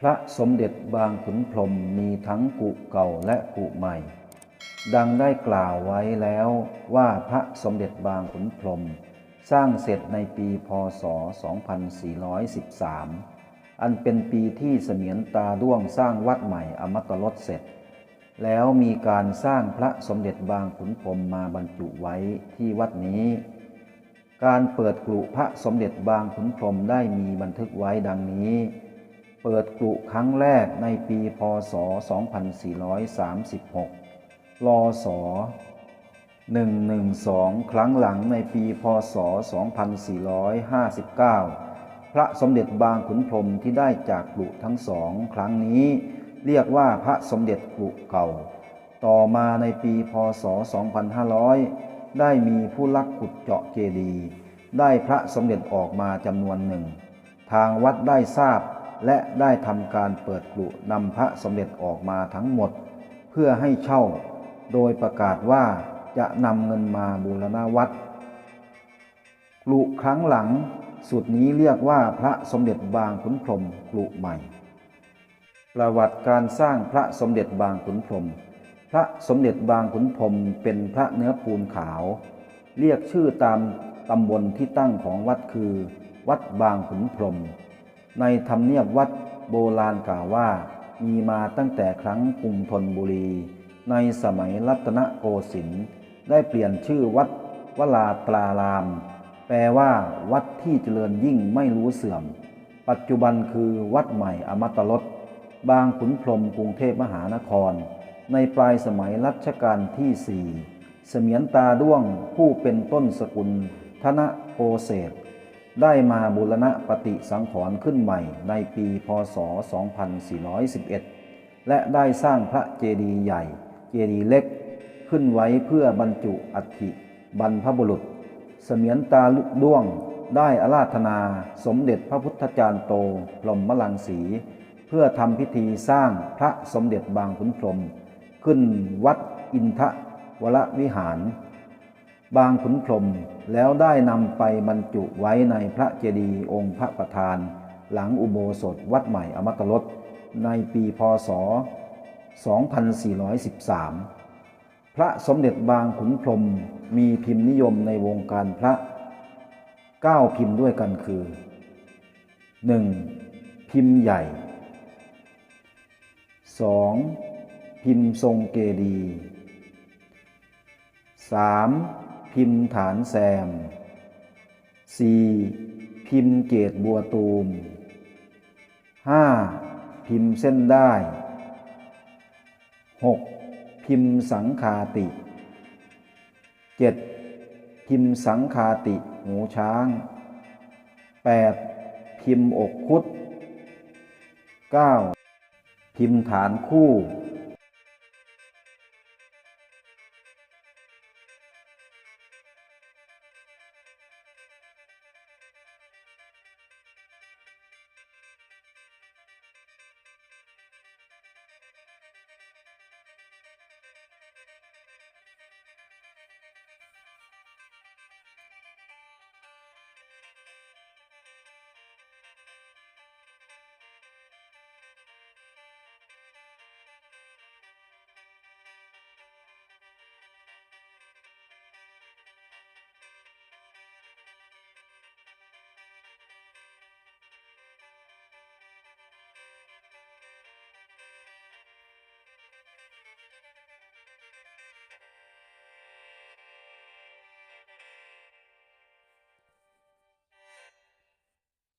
พระสมเด็จบางขุนพรมมีทั้งกุเก่าและกุใหม่ ดังได้กล่าวไว้แล้วว่าพระสมเด็จบางขุนพรมสร้างเสร็จในปีพศ 2413 อันเป็นปีที่เสมียนตาด้วงสร้างวัดใหม่อมตะรสเสร็จ แล้วมีการสร้างพระสมเด็จบางขุนพรมมาบรรจุไว้ที่วัดนี้ การเปิดกลุพระสมเด็จบางขุนพรมได้มีบันทึกไว้ดังนี้ เปิดกลุครั้งแรกในปีพศ 2436 ลศ 112 ครั้งหลังในปีพศ 2459 พระสมเด็จบางขุนพรมที่ได้จากกลุทั้งสองครั้งนี้ เรียกว่าพระสมเด็จกลุเก่า ต่อมาในปีพศ 2500 ได้มีผู้ลักขุดเจาะเจดีย์ได้พระสมเด็จออกมาจำนวนหนึ่ง ทางวัดได้ทราบ และได้ทำการเปิดกลุนำพระสมเด็จออกมาทั้งหมด เพื่อให้เช่า โดยประกาศว่าจะนำเงินมาบูรณาวัดกลุครั้งหลังสุดนี้เรียกว่าพระสมเด็จบางขุนพรหมกลุใหม่ ประวัติการสร้างพระสมเด็จบางขุนพรหมพระสมเด็จบางขุนพรหมเป็นพระเนื้อปูนขาว เรียกชื่อตามตำบลที่ตั้งของวัดคือ วัดบางขุนพรหม ในธรรมเนียบวัดโบราณกล่าวว่า มีมาตั้งแต่ครั้งกรุงธนบุรี ในสมัยรัตนโกสินทร์ได้เปลี่ยนชื่อวัดวลาตราราม แปลว่า วัดที่เจริญยิ่งไม่รู้เสื่อม ปัจจุบันคือวัดใหม่อมตะรสบางขุนพรมกรุงเทพมหานคร ในปลายสมัยรัชกาลที่สี่เสมียนตาด้วงผู้เป็นต้นสกุล ธนโกเศษ ได้มาบูรณะปฏิสังขรณ์ขึ้นใหม่ในปีพศ 2411 และได้สร้างพระเจดีย์ใหญ่ เจดีย์เล็กขึ้นไว้เพื่อบรรจุอัฐิบรรพบุรุษ เสมียนตาลุกด้วงได้อาราธนาสมเด็จพระพุทธจารย์โตพรหมลังสี เพื่อทำพิธีสร้างพระสมเด็จบางขุนพรหมขึ้นวัดอินทวรวิหาร บางขุนพรมแล้วได้นำไปบรรจุไว้ในพระเจดีย์องค์พระประธาน หลังอุโบสถวัดใหม่อมตะรสในปีพศ 2413 พระสมเด็จบางขุนพรมมีพิมพ์นิยมในวงการพระเก้าพิมพ์ด้วยกันคือ 1. พิมพ์ใหญ่ 2. พิมพ์ทรงเกดี 3. พิมพ์ฐานแซม 4. พิมพ์เกตบัวตูม 5. พิมพ์เส้นได้ 6. พิมพ์สังคาติ 7. พิมพ์สังคาติหูช้าง 8. พิมพ์อกคุด 9. พิมพ์ฐานคู่